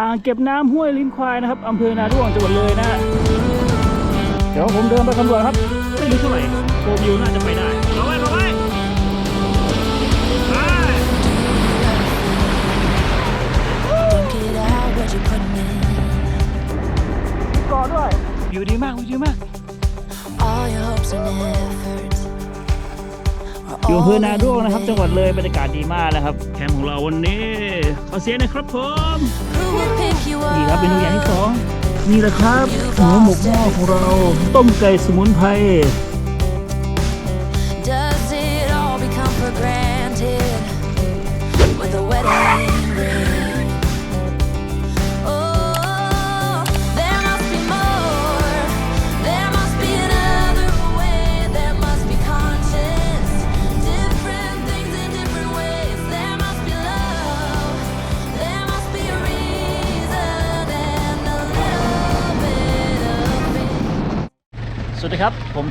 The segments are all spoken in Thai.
อ่างเก็บน้ำห้วยลิ้นควายนะครับอำเภอนาด้วงจังหวัดเลยนะฮะเดี๋ยวผมเดินไปสำรวจครับ ไม่รู้เท่าไหร่โฟวิวน่าจะไปได้รอไว้รอไว้ไป Think it out what you're putting in. รอด้วย วิวดีมากวิวดีมาก All your hopes and efforts. Are อยู่อำเภอ all นาด้วง in นะครับ จังหวัดเลยบรรยากาศดีมากนะครับ แคมป์ของเราวันนี้ขอเสียงหนะครับผม Who will pick you นี่ครับ up? เมนูอย่างที่สองนี่แหละครับหมูหมกหม้อของเรา ต้มไก่สมุนไพร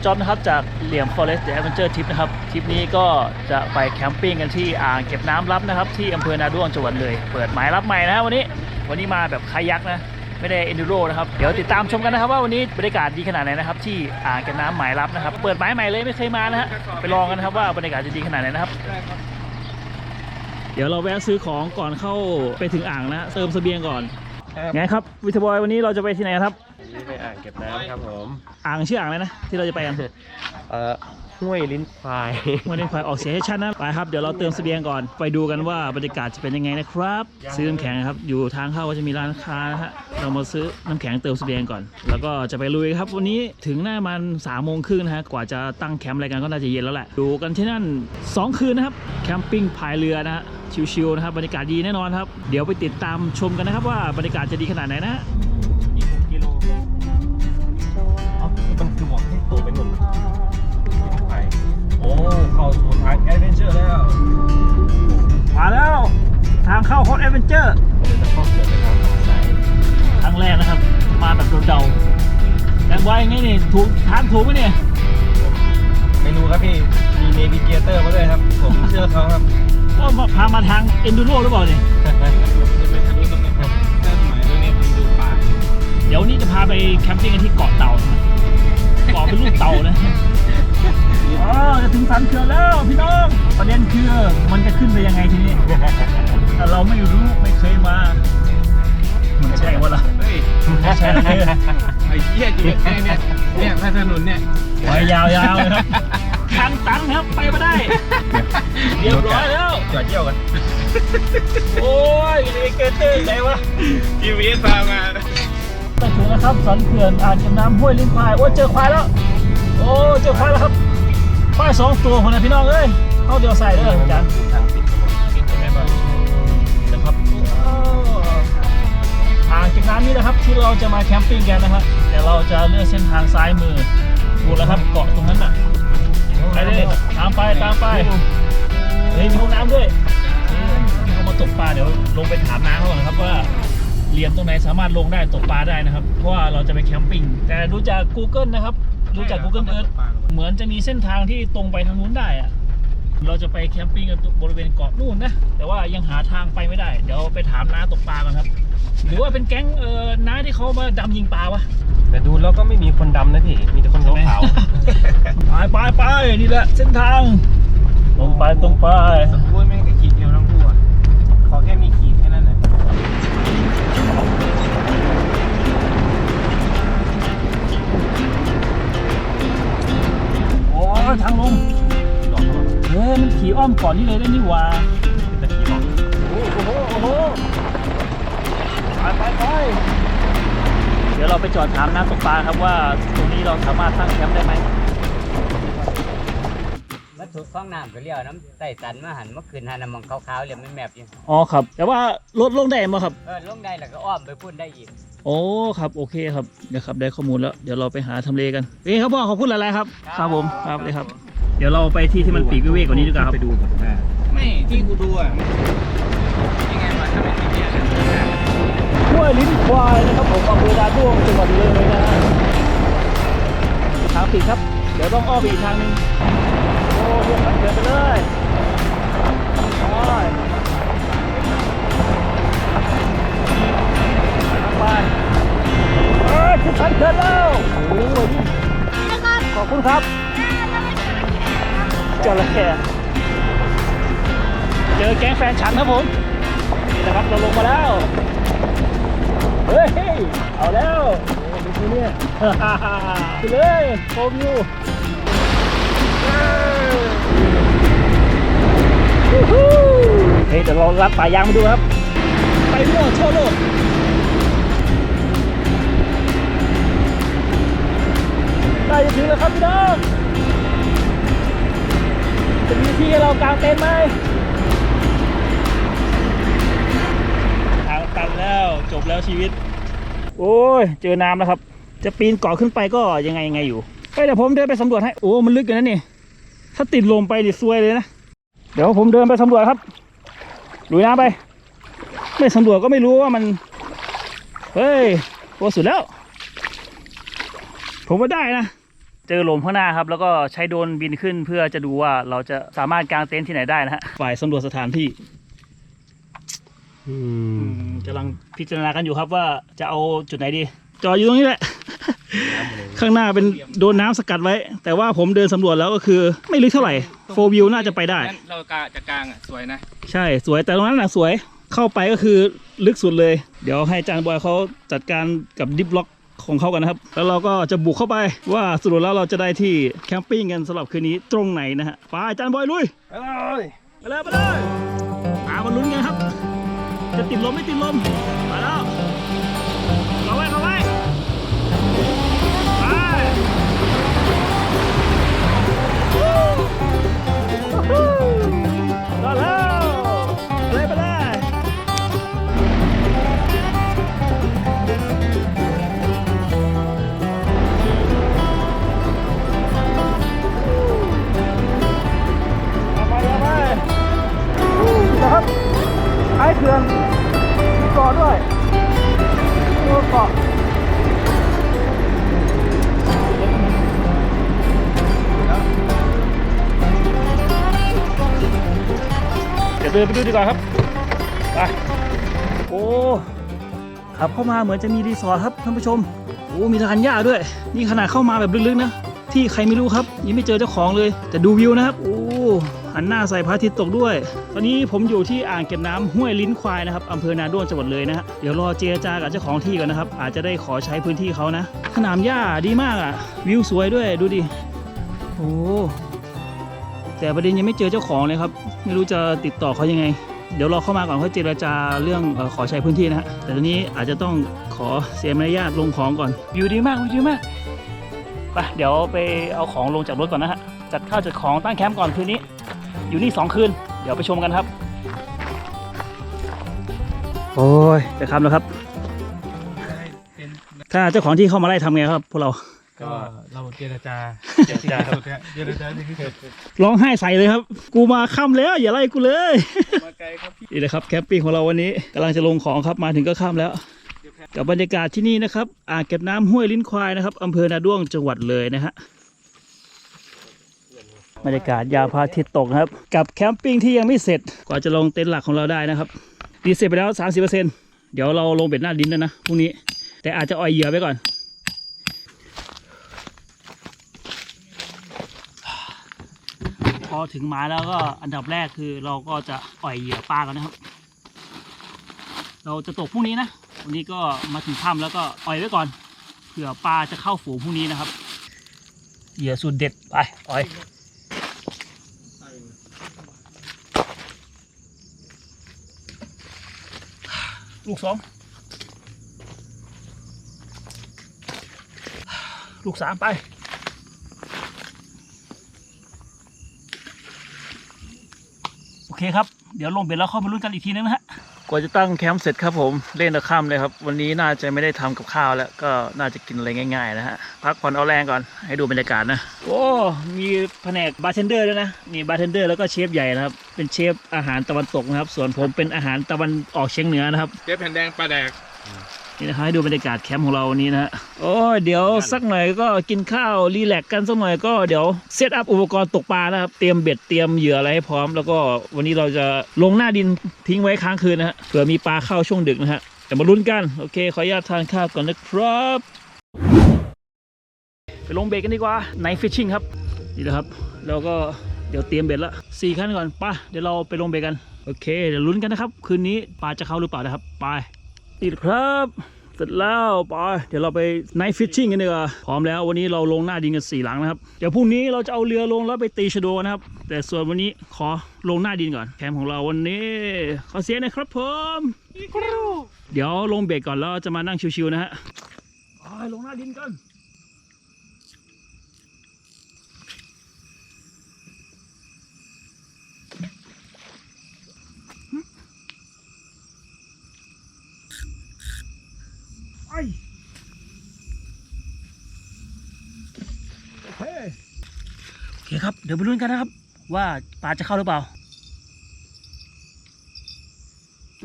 จอมนะครับจากเหลี่ยม Forest The Adventure Trip นะครับทริปนี้ก็จะไปแคมปิ้งกันที่อ่างเก็บน้ำลับนะครับ ที่อำเภอนาด้วงจังหวัดเลย เปิดหมายรับใหม่นะฮะวันนี้ วันนี้มาแบบคายักนะ ไม่ได้เอนดูโรนะครับ เดี๋ยวติดตามชมกันนะครับว่าวันนี้บรรยากาศดีขนาดไหนนะครับ ที่อ่างเก็บน้ำหมายรับนะครับ เปิดหมายใหม่เลยไม่เคยมานะฮะไปลองกันนะครับว่าบรรยากาศจะดีขนาดไหนนะครับเดี๋ยวเราแวะซื้อของก่อนเข้าไปถึงอ่างนะเติมเสบียงก่อนไงครับวิทยบอยวันนี้เราจะไปที่ไหนครับ นี่ไปอ่างเก็บน้ำครับผม อ่างชื่ออ่างอะไรนะ ที่เราจะไปกันเอ่อห้วยลิ้นควายวันนี้ควายออกเสียงให้ชัดนะไปครับเดี๋ยวเราเติมเสบียงก่อนไปดูกันว่าบรรยากาศจะเป็นยังไงนะครับ ซื้อน้ำแข็งนะครับอยู่ทางเข้าก็จะมีร้านค้านะฮะเรามาซื้อน้ำแข็งเติมเสบียงก่อน แล้วก็จะไปลุยครับวันนี้ถึงหน้ามันสามโมงครึ่งนะฮะกว่าจะตั้งแคมป์อะไรกันก็น่าจะเย็นแล้วแหละดูกันที่นั่นสองคืนนะครับแคมปิ้งพายเรือนะฮะชิวๆนะครับบรรยากาศดีแน่นอนครับเดี๋ยวไปติดตามชมกันนะครับว่าบรรยากาศจะดีขนาดไหนนะ เข้าสู่ทางแอดเวนเจอร์แล้ว มาแล้ว ทางเข้าฮอตแอดเวนเจอร์เราจะเข้าเกิดไปทางฝั่งซ้ายครั้งแรกนะครับ มาแบบเดาๆแบงค์ไว้ไงนี่ถูกทางถูกไหมเนี่ยไม่รู้ครับพี่ มีเนวิเกเตอร์มาด้วยครับ ผมเชื่อเขาครับ ก็มาพามาทางเอนดูโรหรือเปล่าเนี่ยจะไปทะลุตรงนี้ครับถ้าสมัยตรงนี้มันดูป่าเดี๋ยววนนี้จะพาไปแคมปิ้งกันที่เกาะเต่านะเกาะเป็นรูปเต่านะ อ๋อจะถึงสันเขื่อนแล้วพี่น้องประเด็นคือมันจะขึ้นไปยังไงทีนี้แต่เราไม่รู้ไม่เคยมา มันใช่วะล่ะเฮ้ยไม่ใช่เลยไอ้เหี้ยจริงๆเนี่ยเนี่ยถ้าถนนเนี่ยไปยาวๆเลยครับทางตันครับไปไม่ได้เรียบร้อยแล้วจอดเยี่ยวกัน โอ้ยเนวิเกเตอร์ไหนวะชีวิตพามาไปถึงนะครับสันเขื่อนอ่างเก็บน้ำห้วยลิ้นควายโอ้ยเจอควายแล้ว โอ้เจอควายแล้วครับควาย สองตัวคนนะพี่น้องเอ้ยเข้าเดียวใส่เลยอาจารย์ทางติดถนนกินใช่ไหมบ้างนะครับโอ้อ่างเก็บน้ำนี้นะครับที่เราจะมาแคมปิ้งกันนะครับแต่เราจะเลือกเส้นทางซ้ายมือดูแล้วครับเกาะตรงนั้นน่ะไปเลยตามไปตามไปเฮ้ยมีห้องน้ำด้วยนี่เขามาตกปลาเดี๋ยวลงไปถามน้าเขาก่อนนะครับว่าเหลี่ยมตรงไหนสามารถลงได้ตกปลาได้นะครับ เพราะว่าเราจะไปแคมปิ้งแต่ดูจาก Google นะครับ ดูจาก Google Earth เหมือนจะมีเส้นทางที่ตรงไปทางนู้นได้อะเราจะไปแคมปิ้งกันบริเวณเกาะนู่นนะ แต่ว่ายังหาทางไปไม่ได้ เดี๋ยวไปถามน้าตกปลากันครับ หรือว่าเป็นแก๊งเออน้าที่เขามาดำยิงปลาวะ แต่ดูแล้วก็ไม่มีคนดำนะพี่ มีแต่คนขาวไปไปไปนี่แหละเส้นทาง ก่อนนี่เลยได้นี่หว่าตะกี้บอกโอ้โหโอ้โหไปไปไปเดี๋ยวเราไปจอดถามน้าตกปลาครับว่าตรงนี้เราสามารถตั้งแคมป์ได้ไหมวัตถุฟองน้ำก็เรียกน้ำใต้สันมาหันเมื่อคืนหันน้ำมันขาวๆเรียกมันแมบอยู่อ๋อครับ แต่ว่ารถลงได้ไหมครับเออลงได้แล้วก็อ้อมไปพุ่นได้อีกโอ้ครับโอเคครับเดี๋ยวครับได้ข้อมูลแล้วเดี๋ยวเราไปหาทำเลกันเอ้ครับพ่อขอบคุณหลายๆครับ ครับผมครับเลยครับ เดี๋ยวเราไปที่ที่มันปีกวิเวกกว่านี้ดีกว่าครับไปดูก่อนแม่ไม่ที่กูดูอะยังไงวะถ้าไม่มีเกียร์เนี่ยห้วยลิ้นควายนะครับผมอำเภอดาด้วงจังหวัดเลยนะทางปิดครับ เดี๋ยวต้องอ้อมอีกทางหนึงโอ้เรียกมันเดินไปเลยไปทันเกินแล้วโอ้ยขอบคุณครับ จระเข้เจอแก๊งแฟนฉันครับผมนี่นะครับเราลงมาแล้ว เฮ้ย เอาแล้วดูสิเนี่ยไปเลยโฟมอยู่เฮ้ยเดี๋ยวเรารัดป่ายางมาดูครับ ไปมั่วทั่วโลกใกล้จะถึงแล้วครับพี่น้อง จะมีที่ให้เรากางเต็นท์ไหมทางตันแล้วจบแล้วชีวิต โอ้ย เจอน้ำแล้วครับ จะปีนเกาะขึ้นไปก็ยังไงยังไงอยู่เฮ้ยเดี๋ยวผมเดินไปสำรวจให้โอ้ มันลึกอยู่นะนี่ ถ้าติดลมไปดิซวยเลยนะ เดี๋ยวผมเดินไปสำรวจครับลุยน้ำไป ไม่สำรวจก็ไม่รู้ว่ามัน เฮ้ยโอ้สุดแล้ว ผมว่าได้นะ เจอลมข้างหน้าครับ แล้วก็ใช้โดรนบินขึ้นเพื่อจะดูว่าเราจะสามารถกางเต็นท์ที่ไหนได้นะฮะฝ่ายสำรวจสถานที่อือืมมกำลังพิจารณากันอยู่ครับว่าจะเอาจุดไหนดี จอดอยู่ตรงนี้แหละ ข้างหน้าเป็นโดนน้ำสกัดไว้ แต่ว่าผมเดินสำรวจแล้วก็คือไม่ลึกเท่าไหร่โฟวิวน่าจะไปได้งั้นเรากะจะกลางอะสวยนะ ใช่สวยแต่ตรงนั้นน่ะสวยเข้าไปก็คือลึกสุดเลย เดี๋ยวให้อาจารย์บอยเขาจัดการกับดิฟล็อก ของเขากันนะครับ แล้วเราก็จะบุกเข้าไปว่าสรุปแล้วเราจะได้ที่แคมปิ้งกันสำหรับคืนนี้ตรงไหนนะฮะไปอาจารย์บอยลุยไปเลยไปเลยไปเลยมามาลุ้นกันครับ จะติดลมไม่ติดลมมาแล้ว ดินไปดูดีกว่าครับไปโอ้ขับเข้ามาเหมือนจะมีรีสอร์ทครับท่านผู้ชมโอ้มีลานหญ้าด้วย นี่ขนาดเข้ามาแบบลึกๆนะที่ใครไม่รู้ครับยังไม่เจอเจ้าของเลย แต่ดูวิวนะครับโอ้หันหน้าใส่พระอาทิตย์ตกด้วย ตอนนี้ผมอยู่ที่อ่างเก็บน้ำห้วยลิ้นควายนะครับอำเภอนาด้วนจังหวัดเลยนะฮะเดี๋ยวรอเจรจากับเจ้าของที่ก่อนนะครับ อาจจะได้ขอใช้พื้นที่เขานะสนามหญ้าดีมากอะ วิวสวยด้วยดูดิโอ้ แต่ประเด็นยังไม่เจอเจ้าของเลยครับ ไม่รู้จะติดต่อเขายังไง เดี๋ยวรอเข้ามาก่อนเขาเจรจาเรื่องเออขอใช้พื้นที่นะฮะแต่ตอนนี้อาจจะต้องขอเสียมารยาทลงของก่อนวิวดีมากวิวดีมากไปเดี๋ยวไปเอาของลงจากรถก่อนนะฮะจัดข้าวจัดของตั้งแคมป์ก่อนคืนนี้ อยู่นี่สองคืน เดี๋ยวไปชมกันครับ โอ้ยจะคำแล้วครับเป็นถ้าเจ้าของที่เข้ามาไล่ทำไงครับพวกเรา ก็เราเจรจาเจรจาครับสุดเนี่ยเจรจาที่สุดร้องไห้ใส่เลยครับ กูมาค่ำแล้วอย่าไล่กูเลยมาไกลครับพี่นี่นะครับแคมปิ้งของเราวันนี้กำลังจะลงของครับมาถึงก็ค่ำแล้ว กับบรรยากาศที่นี่นะครับอ่างเก็บน้ำห้วยลิ้นควายนะครับอำเภอนาด้วงจังหวัดเลยนะฮะบรรยากาศยามพระอาทิตย์ตกนะครับ กับแคมปิ้งที่ยังไม่เสร็จกว่าจะลงเต็นท์หลักของเราได้นะครับดีเสร็จไปแล้ว 30%เดี๋ยวเราลงเบ็ดหน้าดินแล้วนะพรุ่งนี้ แต่อาจจะอ่อยเหยื่อไปก่อน พอถึงหมาแล้วก็อันดับแรกคือเราก็จะอ่อยเหยื่อปลากันนะครับ เราจะตกพรุ่งนี้นะ วันนี้ก็มาถึงถ้ำแล้วก็อ่อยไว้ก่อน เผื่อปลาจะเข้าฝูงพรุ่งนี้นะครับ เหยื่อสุดเด็ดไปอ่อยลูกสองลูกสามไป โอ เคครับ เดี๋ยวลงเบ็ดแล้วเข้ามาลุ้นกันอีกทีนึงนะฮะกว่าจะตั้งแคมป์เสร็จครับผมเล่นตะค่ำเลยครับ วันนี้น่าจะไม่ได้ทำกับข้าวแล้วก็น่าจะกินอะไรง่ายๆนะฮะพักผ่อนเอาแรงก่อนให้ดูบรรยากาศนะโอ้มีแผนกบาร์เทนเดอร์ด้วยนะนี่บาร์เทนเดอร์แล้วก็เชฟใหญ่นะครับเป็นเชฟอาหารตะวันตกนะครับ ส่วนผมเป็นอาหารตะวันออกเฉียงเหนือนะครับเจ๊แผ่นแดงปลาแดก นี่นะครับให้ดูบรรยากาศแคมป์ของเราวันนี้นะฮะโอ้ยเดี๋ยวสักหน่อยก็กินข้าวรีแลกซ์กันสักหน่อยก็เดี๋ยวเซตอัพอุปกรณ์ตกปลานะครับเตรียมเบ็ดเตรียมเหยื่ออะไรให้พร้อม แล้วก็วันนี้เราจะลงหน้าดินทิ้งไว้ค้างคืนนะฮะเผื่อมีปลาเข้าช่วงดึกนะฮะแต่มาลุ้นกันโอเคขออนุญาตทานข้าวก่อนนะครับไปลงเบรกกันดีกว่าไนฟิชชิ่งครับนี่นะครับแล้วก็เดี๋ยวเตรียมเบ็ดละสี่ขั้นก่อนไป่ะเดี๋ยวเราไปลงเบรกกัน โอเค เดี๋ยวลุ้นกันนะครับ คืนนี้ปลาจะเข้าหรือเปล่านะครับ ไป ติดครับ เสร็จแล้วไปเดี๋ยวเราไปไนฟิชชิ่งกันดีกว่าพร้อมแล้ววันนี้เราลงหน้าดินกันสี่หลังนะครับ เดี๋ยวพรุ่งนี้เราจะเอาเรือลงแล้วไปตีชะโดนะครับ แต่ส่วนวันนี้ขอลงหน้าดินก่อนแคมป์ของเราวันนี้ขอเสียงหนะครับผมเดี๋ยวลงเบรกก่อนแล้วจะมานั่งชิวๆนะฮะไปลงหน้าดินกัน ไอโอเคโอเคครับ เดี๋ยวไปลุ้นกันนะครับ ว่าปลาจะเข้าหรือเปล่า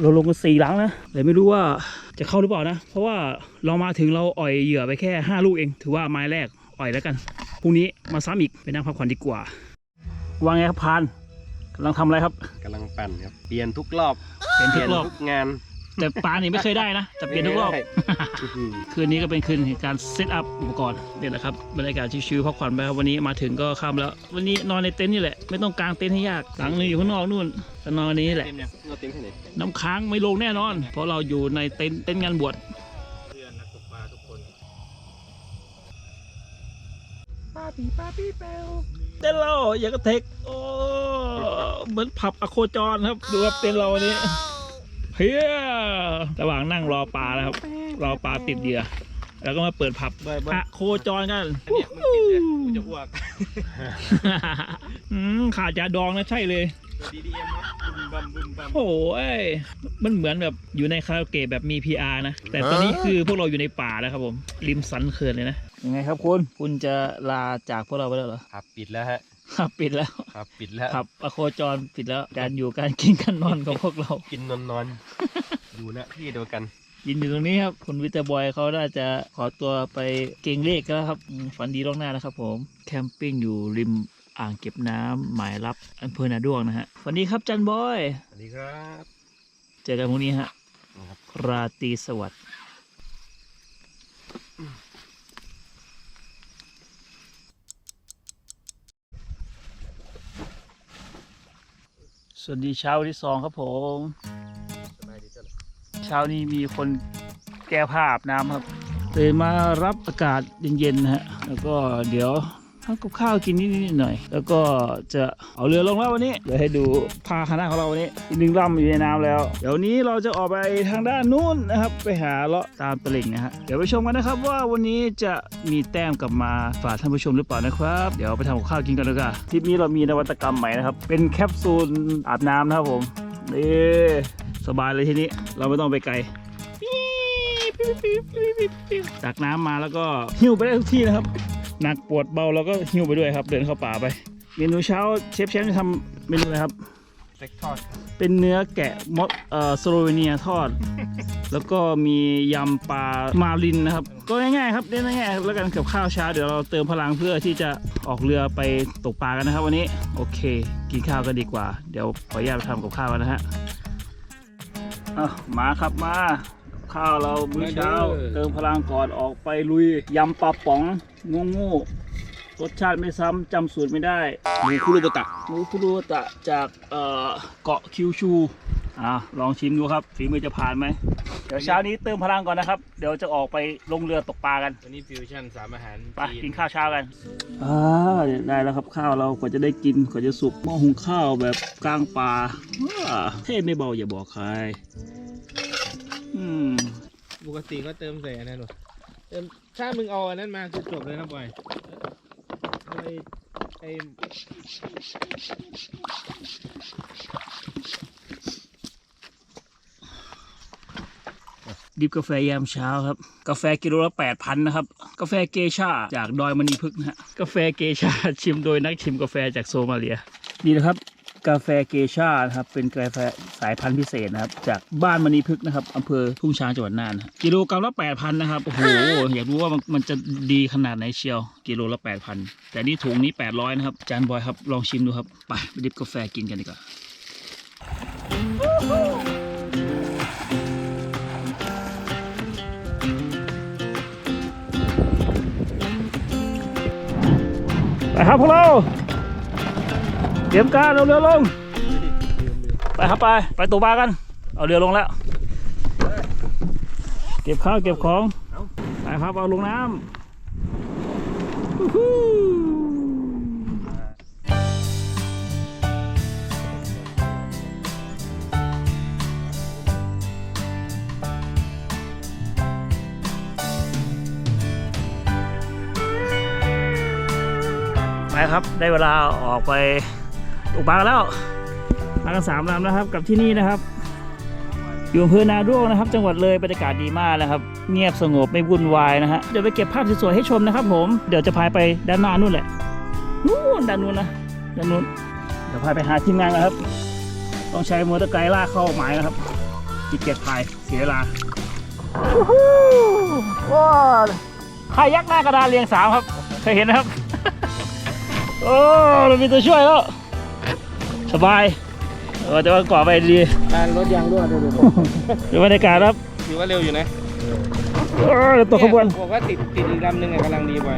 เราลงกันสี่หลังนะแต่ไม่รู้ว่าจะเข้าหรือเปล่านะ เพราะว่าเรามาถึงเราอ่อยเหยื่อไปแค่5ลูกเอง ถือว่าไม้แรกอ่อยแล้วกันพรุ่งนี้มาซ้ำอีกไปนั่งพักผ่อนดีกว่าว่าไงครับพานกำลังทำอะไรครับกำลังปั่นครับ เปลี่ยนทุกรอบ เป็นทุกรอบทุกงาน แต่ปลานี่ไม่เคยได้นะจะเปลี่ยนทุกรอบไม่ได้อื้อหือคืนนี้ก็เป็นคืนแห่งการเซตอัพอุปกรณ์เนี่ยแหละครับบรรยากาศชิวๆพักผ่อนไปครับวันนี้มาถึงก็ค่ำแล้ว วันนี้นอนในเต็นท์นี่แหละไม่ต้องกางเต็นท์ให้ยากหลังนึงอยู่ข้างนอกนู่นก็นอนในนี้แหละเต็มยังเราติ้งแค่ไหนน้ำค้างไม่ลงแน่นอน เพราะเราอยู่ในเต็นท์เต็นท์งานบวชเพื่อนนักตกปลาทุกคนเต็นท์เราอยากกระเทกโอ้เหมือนผับอโคจรครับดูครับเต็นท์เราวันนี้ เฮียระหว่างนั่งรอปลานะครับ รอปลาติดเหยื่อแล้วก็มาเปิดผับเบิร์ดเบิอะร์ดโคจรกันอันเนี้ยมึงกินเลยกูจะอ้วกอืมขาดยาดองนะใช่เลย ดีดีเอ็มครับบุมบัมบุมบัมโอ้ยมันเหมือนแบบอยู่ในคาราโอเกะแบบมี PR นะ แต่ตอนนี้คือพวกเราอยู่ในป่าแล้วครับผม ริมสันเขื่อนเลยนะ ยังไงครับคุณ คุณจะลาจากพวกเราไปแล้วเหรอ ครับปิดแล้วฮะ ครับปิดแล้วครับปิดแล้วครับอโคจรปิดแล้วการอยู่การกินการนอนของพวกเรา กินนอนนอนๆดูนะพี่เดียวกัน ยินอยู่ตรงนี้ครับ คุณวิเตอร์บอยเขาน่าจะขอตัวไปเก่งเลขแล้วครับอืมฝันดีล่วงหน้านะครับผม แคมปิ้งอยู่ริมอ่างเก็บน้ำหมายรับอำเภอนาด้วงนะฮะฝันดีครับจันบอย สวัสดีครับ เจอกันพรุ่งนี้ฮะครับราตรีสวัสดิ์ สวัสดีเช้าวันที่สองครับผมสบายดีจ้ะเช้านี้มีคนแก้ผ้าอาบน้ำครับตื่นมารับอากาศเย็นๆนะฮะแล้วก็เดี๋ยว ทำกับข้าวกินนิดๆหน่อย แล้วก็จะเอาเรือลงแล้ววันนี้เดี๋ยวให้ดูพาคณะของเราวันนี้อีกหนึ่งลำอยู่ในน้ำแล้ว เดี๋ยวนี้เราจะออกไปทางด้านนู้นนะครับ ไปหาเลาะตามตลิ่งนะฮะเดี๋ยวไปชมกันนะครับว่าวันนี้จะมีแต้มกลับมาฝากท่านผู้ชมหรือเปล่านะครับ เดี๋ยวไปทำกับข้าวกินกันเลยกันทริปนี้เรามีนวัตกรรมใหม่นะครับ เป็นแคปซูลอาบน้ำนะครับผมนี่สบายเลยทีนี้เราไม่ต้องไปไกลตักน้ำมาแล้วก็หิ้วไปได้ทุกที่นะครับ หนักปวดเบาเราก็หิ้วไปด้วยครับ เดินเข้าป่าไป เมนูเช้าเชฟแชมป์จะทำเมนูอะไรครับเซ็กทอดเป็นเนื้อแกะมดเอ่อสโลเวเนียทอด แล้วก็มียำปลามารินนะครับ ก็ง่ายๆครับเล่นง่ายๆแล้วกันกับข้าวเช้าเดี๋ยวเราเติมพลังเพื่อที่จะออกเรือไปตกปลากันนะครับ วันนี้โอเค กินข้าวกันดีกว่า เดี๋ยวขออนุญาตไปทำกับข้าวกันนะฮะอะมาครับมา ข้าวเรามื้อเช้า เติมพลังก่อนออกไปลุยยำปลาป๋องงูงูรสชาติไม่ซ้ำจำสูตรไม่ได้หมูคุรุบตะหมูคุรุตะจากเอ่อเกาะคิวชูอะลองชิมดูครับฝีมือจะผ่านไหมเดี๋ยวเช้านี้เติมพลังก่อนนะครับ เดี๋ยวจะออกไปลงเรือตกปลากันวันนี้ฟิวชั่นสามอาหารไปจีกินข้าวเช้ากันอ่าได้แล้วครับข้าวเรากว่าจะได้กินกว่าจะสุกหม้อหุงข้าวแบบกลางป่าว้าเทพไม่เบาอย่าบอกใครอืม ปกติก็เติมใส่อันนั้นหรอเติมถ้ามึงเอาอันนั้นมาคือจบเลยนะบอยไอ้ไอ้ดิบกาแฟยามเช้าครับ กาแฟกิโลละแปดพันนะครับ กาแฟเกชาจากดอยมณีพึกษ์นะฮะกาแฟเกชาชิมโดยนักชิมกาแฟจากโซมาเลียนี่นะครับ กาแฟเกชาครับเป็นกาแฟสายพันธุ์พิเศษนะครับ จากบ้านมณีพฤกษ์นะครับอำเภอทุ่งช้างจังหวัดน่านกิโลกรัมละแปดพันนะครับโอ้โหอยากรู้ว่ามันจะดีขนาดไหนเชียว กิโลละแปดพันแต่นี่ถุงนี้แปดร้อยนะครับจานบอยครับลองชิมดูครับไปไปดิบกาแฟกินกันดีกว่าไปครับพวกเรา ตรียมการเอาเรือลง ไปครับไป ไปตัวปลากัน เอาเรือลงแล้ว เก็บข้าวเก็บของ ไปครับเอาลงน้ำไปครับ ได้เวลาออกไป ตกปลากันแล้วมากันสามลำนะครับ กับที่นี่นะครับ อยู่อำเภอนาด้วงนะครับ จังหวัดเลยบรรยากาศดีมากนะครับ เงียบสงบไม่วุ่นวายนะฮะเดี๋ยวไปเก็บภาพสวยๆให้ชมนะครับผมเดี๋ยวจะพาไปด้านหน้านู่นแหละนู่นด้านนู้นนะด้านนู้นเดี๋ยวพาไปหาทีมงานนะครับ ต้องใช้มอเตอร์ไกด์ลากเข้าหมายนะครับขี้เกียจพายเสียเวลาว้าวใครยักหน้ากระดานเรียงสามครับ เคยเห็นนะครับ โอ้เรามีตัวช่วยแล้ว สบายเออแต่ว่าก่อไปดีการรถยางรั่วดูดูดูบรรยากาศครับถือว่าเร็วอยู่นะเออตัวขบวนเยบอกว่าติดติดอีกลำหนึ่งอะกำลังดีไป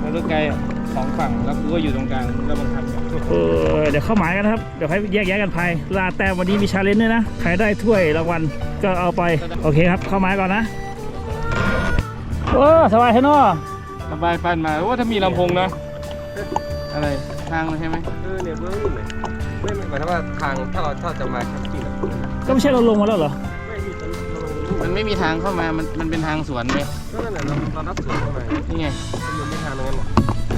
แล้วรถไกลอะสองฝั่งแล้วกูก็อยู่ตรงกลางแล้วบังคับแบบเออเดี๋ยวเข้าหมายกันนะครับ เดี๋ยวให้แยกย้ายกันภายลาแต้มวันนี้มีชาเลนจ์ด้วยนะใครได้ถ้วยรางวัลก็เอาไป โอเคครับ เข้าหมายก่อนนะโอ้สบายแค่นอสบายปั้นมาว่าถ้ามีลำโพงนะ อะไรทางเลยใช่ไหมเออเนี่ยเบื้องนี่เลย ไม่ไม่หมายถึงว่าทางถ้าเราถ้าจะมาแคมปิ้งอะก็ไม่ใช่เราลงมาแล้วเหรอ ไม่มีตรงเราลงรูมันไม่มีทางเข้ามา มันมันเป็นทางสวนไหมก็นั่นแหละเราเรารับสวนเข้ามานี่ไงมันไม่ทางนั้นหรอก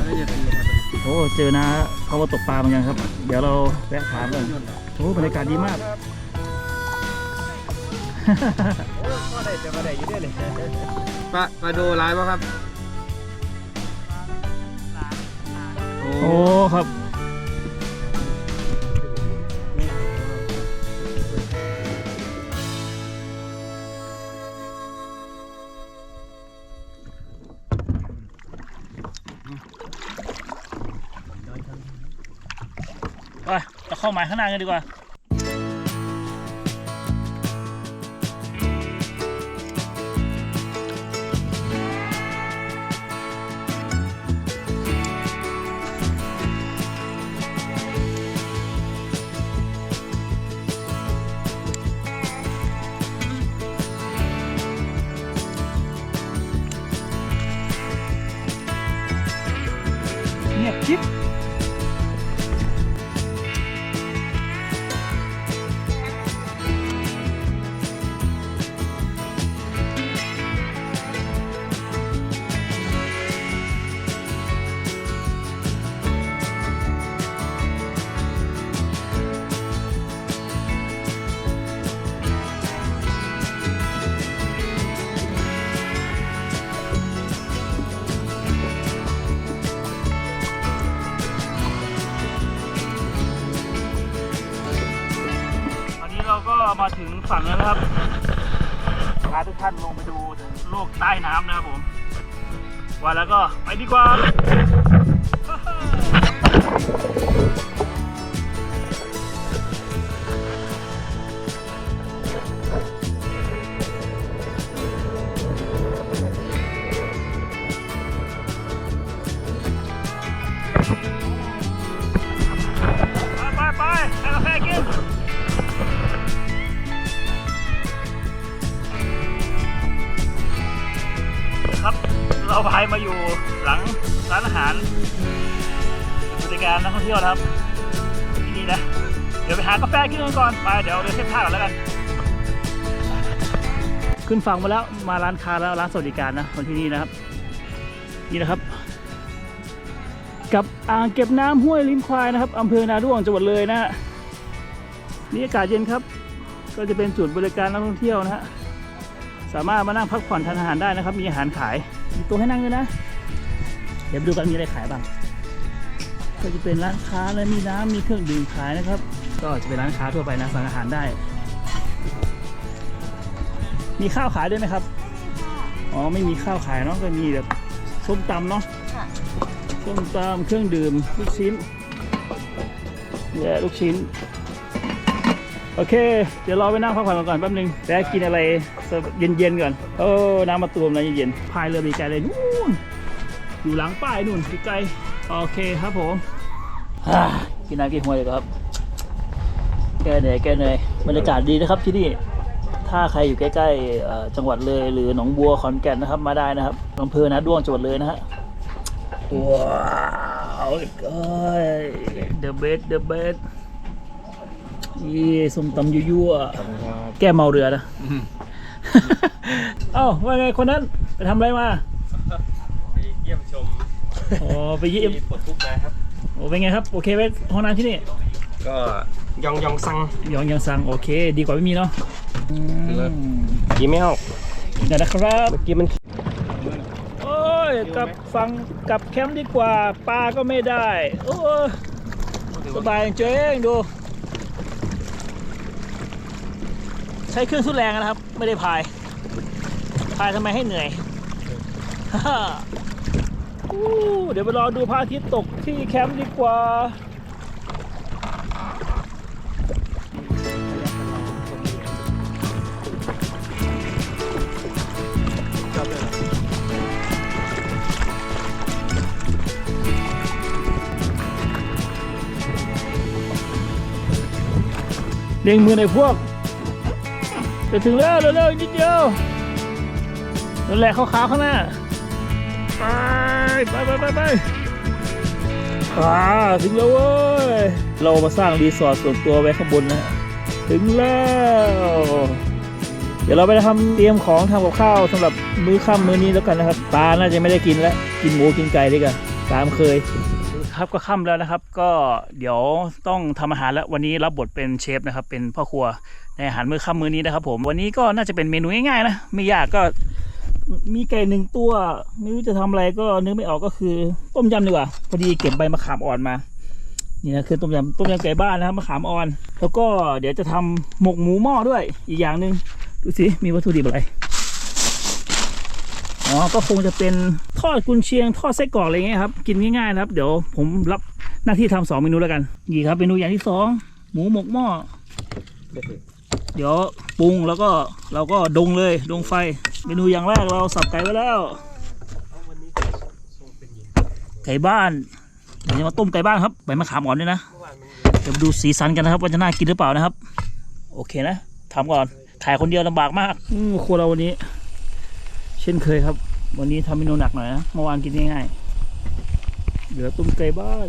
แล้วจะเป็นยังไงโอ้เจอนะเขามาตกปลาเหมือนกันครับ เดี๋ยวเราแวะถามกันโอ้บรรยากาศดีมากก็ได้จะมาได้อยู่ด้วยเลยปลาปลาโดร้ายป่ะครับ โอ้โอ้ครับ เข้าหมายข้างหน้ากันดีกว่า นะครับพาทุกท่านลงไปดูโลกใต้น้ำนะครับผมว่าแล้วก็ไปดีกว่า ไปเดี๋ยวเดินเส้นทางก่อนแล้วกัน ขึ้นฝั่งมาแล้วมาร้านค้าแล้วร้านสวัสดิการนะคนที่นี่นะครับ นี่นะครับ กับอ่างเก็บน้ำห้วยลิ้นควายนะครับอำเภอนาด้วงจังหวัดเลยนะฮะนี่อากาศเย็นครับ ก็จะเป็นจุดบริการนักท่องเที่ยวนะฮะสามารถมานั่งพักผ่อนทานอาหารได้นะครับ มีอาหารขายมีต๊ะให้นั่งด้วยนะ เดี๋ยวไปดูกันมีอะไรขายบ้างก็จะเป็นร้านค้าและมีน้ำมีเครื่องดื่มขายนะครับ ก็จะเป็นร้านค้าทั่วไปนะสั่งอาหารได้ มีข้าวขายด้วยไหมครับ อ๋อไม่มีข้าวขายเนาะก็มีแบบส้มตำเนาะส้มตำเครื่องดื่มลูกชิ้นเนี่ยลูกชิ้น โอเค เดี๋ยวรอไปนั่งพักผ่อนก่อนแป๊บนึงแต่กินอะไรเย็นๆก่อนโอ้น้ำมาตูมอะไรเย็นๆพายเรือมีไกลเลยนู่นอยู่หลังป้ายนู่นไกลๆโอเคครับผมอ่ากินน้ำกินหัวเลยครับ แกเหนื่อยแกเหนื่อยบรรยากาศดีนะครับที่นี่ถ้าใครอยู่ใกล้ๆเอ่อจังหวัดเลยหรือหนองบัวขอนแก่นนะครับมาได้นะครับอำเภอนะด้วงจังหวัดเลยนะฮะว้าวเอ้ย the best the best ยี่ส้มตำยั่วๆแก้เมาเรือนะเอ้าว่าไงคนนั้นไปทำอะไรมาไปเยี่ยมชมอ๋อไปเยี่ยมที่ปลดทุกข์นะครับโอ้เป็นไงครับ โอเคไหมห้องน้ำที่นี่ ก็ ยองยองซังยองยังสั่งโอเค ดีกว่าไม่มีเนาะอืมกี่ไม่เอาเดี๋ยวนะครับเมื่อกี้มันโอ้ยกลับฟังกลับแคมป์ดีกว่าปลาก็ไม่ได้ โอ้ยสบายเจ๊งดู ใช้เครื่องสุดแรงนะครับ ไม่ได้พาย พายทำไมให้เหนื่อยฮ่าฮ่าอู้เดี๋ยวไปรอดูพระอาทิตย์ตกที่แคมป์ดีกว่า เร่งมือในพวกจะถึงแล้วเร็วๆนิดเดียวนั่นแหละขาวๆข้างหน้าไปไปไปไปไปอ่าถึงแล้วเว้ย เรามาสร้างรีสอร์ทส่วนตัวไว้ข้างบนนะ ถึงแล้ว เดี๋ยวเราไปทำเตรียมของทำกับข้าวสำหรับมื้อค่ำมื้อนี้แล้วกันนะครับปลาน่าจะไม่ได้กินแล้ว กินหมูกินไก่ดีกว่าตามเคย ครับก็ค่ำแล้วนะครับ ก็เดี๋ยวต้องทำอาหารแล้ววันนี้รับบทเป็นเชฟนะครับ เป็นพ่อครัวในอาหารมื้อค่ำมื้อนี้นะครับผมวันนี้ก็น่าจะเป็นเมนูง่ายๆนะไม่ยากก็มีไก่หนึ่งตัว ไม่รู้จะทำอะไรก็นึกไม่ออกก็คือ ต้มยำดีกว่าพอดีเก็บใบมะขามอ่อนมานี่นะคือต้มยำต้มยำไก่บ้านนะครับมะขามอ่อน แล้วก็เดี๋ยวจะทำหมกหมูหม้อด้วยอีกอย่างหนึ่งดูสิมีวัตถุดิบอะไร อ๋อ ก็คงจะเป็นทอดกุนเชียงทอดไส้กรอกอะไรเงี้ยครับ กินง่ายๆนะครับ เดี๋ยวผมรับหน้าที่ทำสองเมนูแล้วกัน นี่ครับเมนูอย่างที่สองหมูหมกหม้อ เดี๋ยวปรุงแล้วก็เราก็ดงเลยดงไฟ เมนูอย่างแรกเราสับไก่ไว้แล้ว ไก่บ้านเดี๋ยวจะมาต้มไก่บ้านครับใบมะขามอ่อนด้วยนะเดี๋ยวดูสีสันกันนะครับว่าจะน่ากินหรือเปล่านะครับ โอเคนะทำก่อนถ่ายคนเดียวลำบากมากอืมครัวเราวันนี้ เช่นเคยครับ วันนี้ทำเมนูหนักหน่อยนะเมื่อวานกินง่ายๆเหลือต้มไก่บ้าน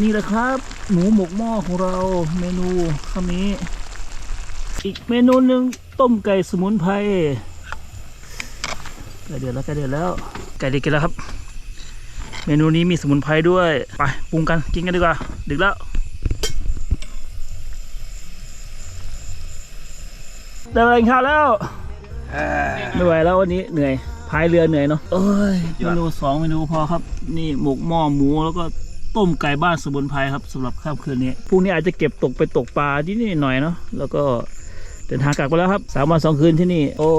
นี่แหละครับ หมูหมกหม้อของเราเมนูคำนี้ อีกเมนูหนึ่งต้มไก่สมุนไพรไก่เดือดแล้วไก่เดือดแล้วไก่เดือดกินแล้วครับ เมนูนี้มีสมุนไพรด้วยไปปรุงกันกินกันดีกว่าดึกแล้วได้เวลากินข้าวแล้ว ไม่ไหวแล้ววันนี้เหนื่อยพายเรือเหนื่อยเนาะเอ้ยเมนูสองเมนูพอครับ นี่หมกหม้อหมูแล้วก็ต้มไก่บ้านสมุนไพรครับสำหรับค่ำคืนนี้พรุ่งนี้อาจจะเก็บตกไปตกปลาที่นี่หน่อยเนาะแล้วก็เดินทางกลับไปแล้วครับสามวันสองคืนที่นี่ โอ้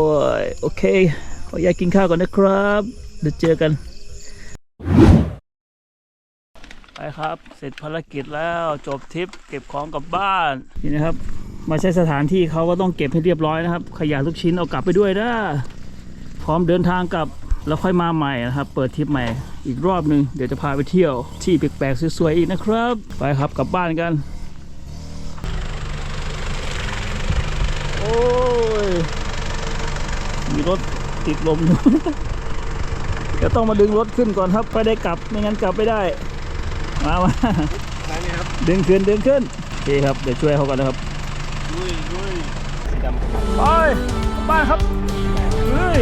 ยโอเคขออยากกินข้าวก่อนนะครับเดี๋ยวเจอกันไปครับ เสร็จภารกิจแล้วจบทริปเก็บของกลับบ้านนี่นะครับ มาใช้สถานที่เขาก็ต้องเก็บให้เรียบร้อยนะครับ ขยะทุกชิ้นเอากลับไปด้วยนะพร้อมเดินทางกลับแล้วค่อยมาใหม่นะครับ เปิดทริปใหม่อีกรอบหนึ่งเดี๋ยวจะพาไปเที่ยวที่แปลกๆสวยๆอีกนะครับ ไปครับกลับบ้านกัน โอ้ยมีรถติดลมอยู่เดี๋ยวต้องมาดึงรถขึ้นก่อนครับไปได้กลับไม่งั้นกลับไม่ได้ มามาร้านนี้ครับดึงขึ้นดึงขึ้นโอเคครับเดี๋ยวช่วยเขากันนะครับ บ้านครับเฮ้ย